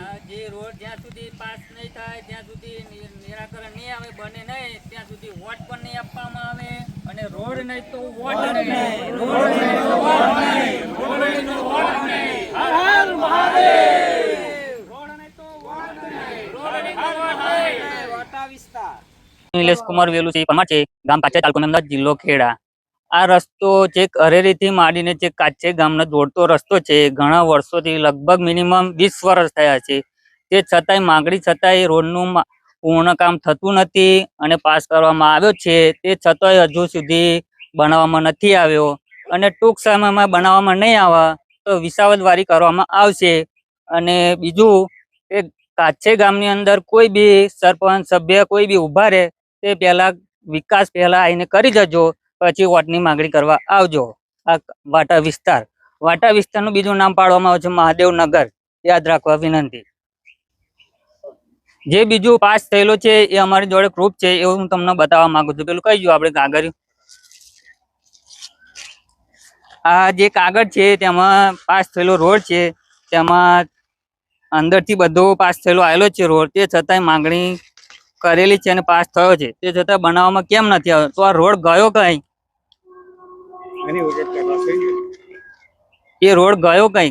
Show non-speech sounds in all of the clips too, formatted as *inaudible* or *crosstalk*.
આ જે રોડ જ્યાં સુધી પાસ નહીં થાય ત્યાં સુધી નિરાકરણ નહીં આવે બને નહીં ત્યાં સુધી વોટ પણ નહીં આપવામાં આવે અને રોડ નહીં તો વોટ નહીં. રોડ નહીં તો વોટ નહીં. રોડ નહીં તો વોટ નહીં. હર હર મહાદેવ. રોડ નહીં તો વોટ નહીં. રોડ નહીં તો વોટ નહીં. વાટા વિસ્તાર. નિલેશ કુમાર વેલુસિંહ પરમાર છે ગામ પાછા તાલુકો અમદાવાદ જિલ્લો ખેડા. આ રસ્તો જે અરેરીથી માંડીને જે કાચે ગામને જોડતો રસ્તો છે. ઘણા વર્ષોથી લગભગ મિનિમમ વીસ વર્ષ થયા છે. તે છતાંય, માંગણી છતાંય રોડનું પૂર્ણ કામ થતું નથી અને પાસ કરવામાં આવ્યો છે. તે છતાંય હજુ સુધી બનાવવામાં નથી આવ્યો. અને ટૂંક સમયમાં બનાવવામાં નહીં આવે, તો વિસાવદવારી કરવામાં આવશે. અને બીજું કે કાચે ગામની અંદર કોઈ બી સરપંચ, સભ્ય કોઈ બી ઊભા રહે, તે પહેલાં વિકાસ પહેલા આવીને કરી જજો. પછી વોટની માંગણી કરવા આવજો. આ વાટા વિસ્તાર. વાટા વિસ્તારનું બીજું નામ પાડવામાં આવે છે મહાદેવનગર. યાદ રાખવા વિનંતી. જે બીજું પાસ થયેલો છે એ અમારી જોડે પ્રૂફ છે એવું હું તમને બતાવવા માંગુ છું. પેલું ગયું આપણે કાગળ? આ જે કાગળ છે તેમાં પાસ થયેલો રોડ છે. તેમાં અંદરથી બધો પાસ થયેલો આવેલો છે રોડ. તે છતાંય માંગણી કરેલી છે અને પાસ થયો છે. તે છતાં બનાવવામાં કેમ નથી આવ્યો? તો આ રોડ ગયો કઈ એ રોડ ગયો કઈ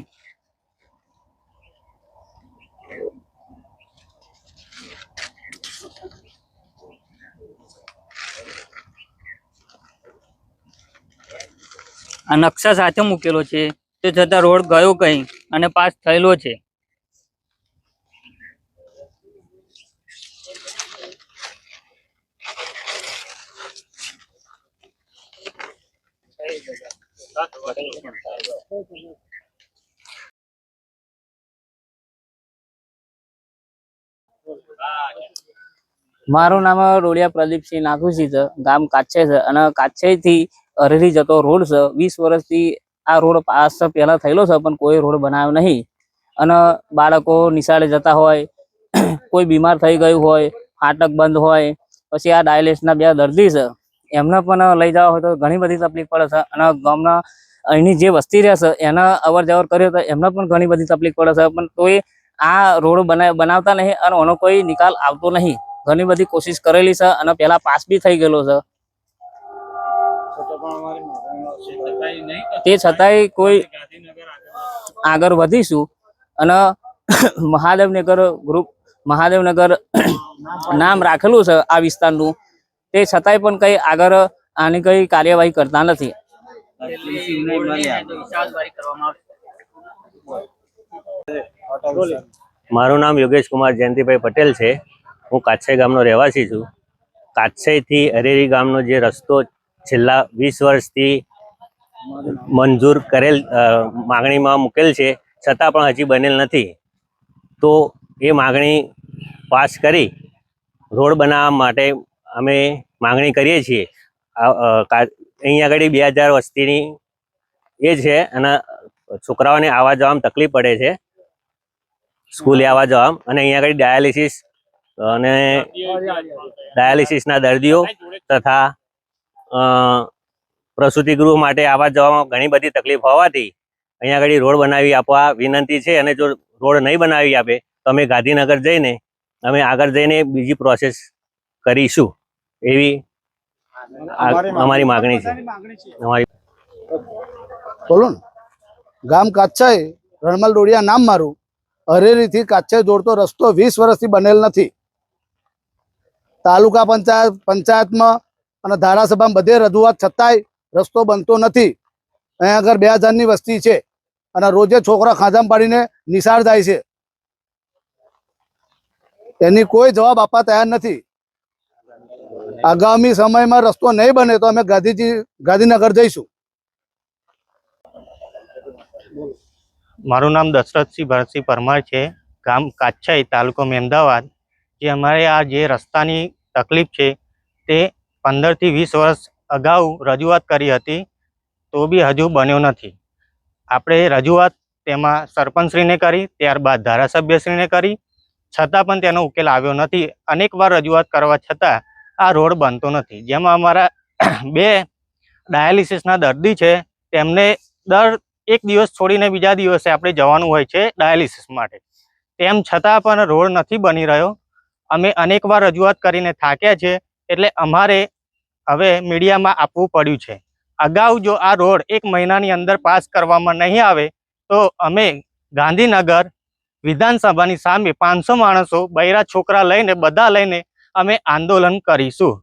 આ નકશા સાથે મૂકેલો છે. તે છતાં રોડ ગયો કઈ અને પાસ થયેલો છે. મારું નામ રોડિયા પ્રદીપસિંહ નાથુસિંહ છે. ગામ કાછે છે અને કાછેથી અરેરી જતો રોડ છે. વીસ વર્ષથી આ રોડ પાસ પહેલા થયેલો છે, પણ કોઈ રોડ બનાવ્યો નહીં. અને બાળકો નિશાળે જતા હોય, કોઈ બીમાર થઈ ગયું હોય, ફાટક બંધ હોય, પછી આ ડાયાલિસના બે દર્દી છે. એમને પણ લઈ જવા હોય તો ઘણી બધી તકલીફ પડે છે. અને ગામના અહીંની જે વસ્તી રહે છે, એના અવર જવર કર્યો તો એમને પણ ઘણી બધી તકલીફ પડે છે. પણ તોય આ રોડ બના, બનાવતા નહીં અને એનો કોઈ નિકાલ આવતો નહીં. ઘણી બધી કોશિશ કરેલી છે અને પેલા પાસ બી થઈ ગયેલો છે. તે છતાંય કોઈ આગળ વધીશું અને મહાદેવનગર ગ્રુપ મહાદેવનગર નામ રાખેલું છે આ વિસ્તારનું. તે છતાંય પણ કઈ આગળ આની કઈ કાર્યવાહી કરતા નથી. મારું નામ યોગેશ કુમાર જયંતિભાઈ પટેલ છે. હું કાછાઈ ગામનો રહેવાસી છું. કાછઈથી અરેરી ગામનો જે રસ્તો છેલ્લા વીસ વર્ષથી મંજૂર કરેલ માગણીમાં મૂકેલ છે, છતાં પણ હજી બનેલ નથી. તો એ માગણી પાસ કરી રોડ બનાવવા માટે અમે માગણી કરીએ છીએ. આ, અ, કા- અહીં આગળ બે હજાર વસ્તીની એ છે અને છોકરાઓને આવવા જવામાં તકલીફ પડે છે. સ્કૂલે આવવા જવામાં અને અહીંયા આગળ ડાયાલિસિસ અને ડાયાલિસિસના દર્દીઓ તથા પ્રસૂતિ ગૃહ માટે આવવા જવામાં ઘણી બધી તકલીફ હોવાથી અહીંયા આગળ રોડ બનાવી આપવા વિનંતી છે અને જો રોડ નહીં બનાવી આપે તો અમે ગાંધીનગર જઈને અમે આગળ જઈને બીજી પ્રોસેસ કરીશું. એવી અમારી માગણી છે. અમારી બોલો ને. ગામ કાચ્છાઈ રણમલ ડોડિયા નામ મારું. અરેરીથી કાચ્છાઈ જોડતો રસ્તો વીસ વર્ષથી બનેલ નથી. તાલુકા પંચાયત પંચાયતમાં અને ધારાસભામાં બધે રજૂઆત છતાંય રસ્તો બનતો નથી. અહીંયા આગળ બે હજારની વસ્તી છે અને રોજે છોકરા ખાંધામ પાડીને નિશાળ જાય છે. એની કોઈ જવાબ આપવા તૈયાર નથી. આગામી સમયમાં રસ્તો નહીં બને તો અમે ગાંધીજી ગાંધીનગર જઈશું. મારું નામ દશરથસિંહ ભરતસિંહ પરમાર છે. ગામ કાછાઈ તાલુકો મહેમદાવાદ જે અમારે આ જે રસ્તાની તકલીફ છે તે પંદરથી વીસ વર્ષ અગાઉ રજૂઆત કરી હતી તો બી હજુ બન્યો નથી. આપણે રજૂઆત તેમાં સરપંચશ્રીને કરી ત્યારબાદ ધારાસભ્યશ્રીને કરી. છતાં પણ તેનો ઉકેલ આવ્યો નથી. અનેકવાર રજૂઆત કરવા છતાં આ રોડ બનતો નથી. જેમાં અમારા *coughs* બે ડાયાલિસિસના દર્દી છે. તેમને દર એક દિવસ છોડીને બીજા દિવસે આપણે જવાનું હોય છે ડાયાલિસિસ માટે. તેમ છતાં પણ રોડ નથી બની રહ્યો. અમે અનેકવાર રજૂઆત કરીને થાક્યા છે. એટલે અમારે હવે મીડિયામાં આપવું પડ્યું છે. અગાઉ જો આ રોડ એક મહિનાની અંદર પાસ કરવામાં નહીં આવે, તો અમે ગાંધીનગર વિધાનસભાની સામે પાંચસો માણસો, બૈરા છોકરા લઈને, બધા લઈને અમે આંદોલન કરીશું.